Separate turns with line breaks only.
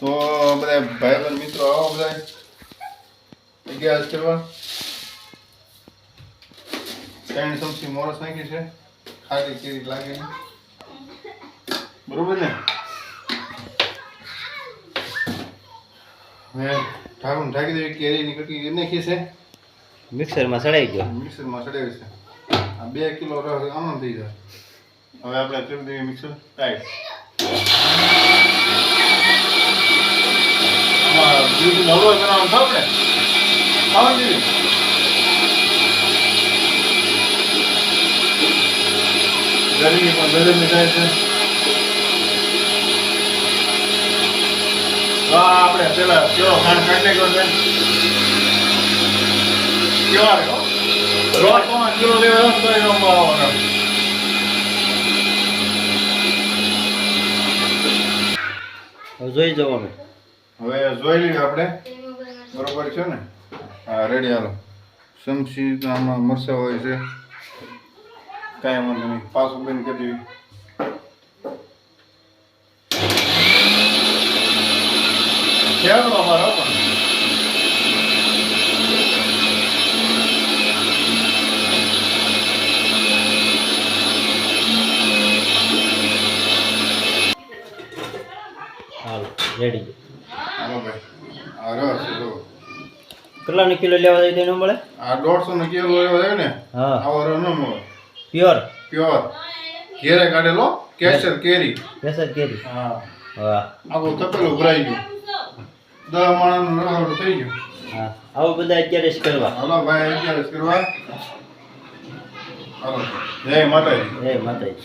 તો બધા ભાઈ બંધ મિત્રો આવો બધા. અગિયાર કરવા. ત્રણ ચમચી મોરસ નાખી છે. ખાલી કેરી લાગે. બરોબર ને? હવે ઢાંકણ ઢાંકી દેવી કેરીની કટકી નાખી છે.
મિક્સરમાં સડાઈ ગયો
મિક્સરમાં ચડાવી છે. આ બે કિલો રસ આમ થઈ જાય. હવે આપણે કરી દઈએ મિક્સર. ટાઈટ. દૂધ હલવો બનાવવાનો થાવ ને ખાવા જેવી ગરમી પણ ગરમી થાય છે. તો આપણે પેલા કેવો ખાંડ કાઢી નાખ્યો છે? કેવા રે હો? રોજ પાંચ કિલો લેવા રસ કરી આવવાનો.
જોઈ જવાનું.
હવે જોઈ લઈએ આપણે. બરોબર છે ને? હા રેડી હાલો. શમશી આમાં મરસા હોય છે. કાંઈ વાંધો નહીં. પાછું બેન કરી દેવી. ખ્યાલ અમારો? પણ
રેડી
રસ
કેટલાનો કિલો લેવા જાય તેનો મળે?
આ દોઢસો નો કિલો એવો જાય ને
હા.
આવો રસ ન મળે.
પ્યોર
પ્યોર ઘેરે કાઢેલો કેસર કેરી.
કેસર કેરી?
હા.
હા
આવો તપેલો ભરાઈ ગયો. દસ માણસનું રસોડું થઈ ગયું.
હા. આવો બધા અત્યારે જ કરવા.
હાલો ભાઈ અત્યારે જ કરવા. હાલો. જય માતાજી.
જય માતાજી.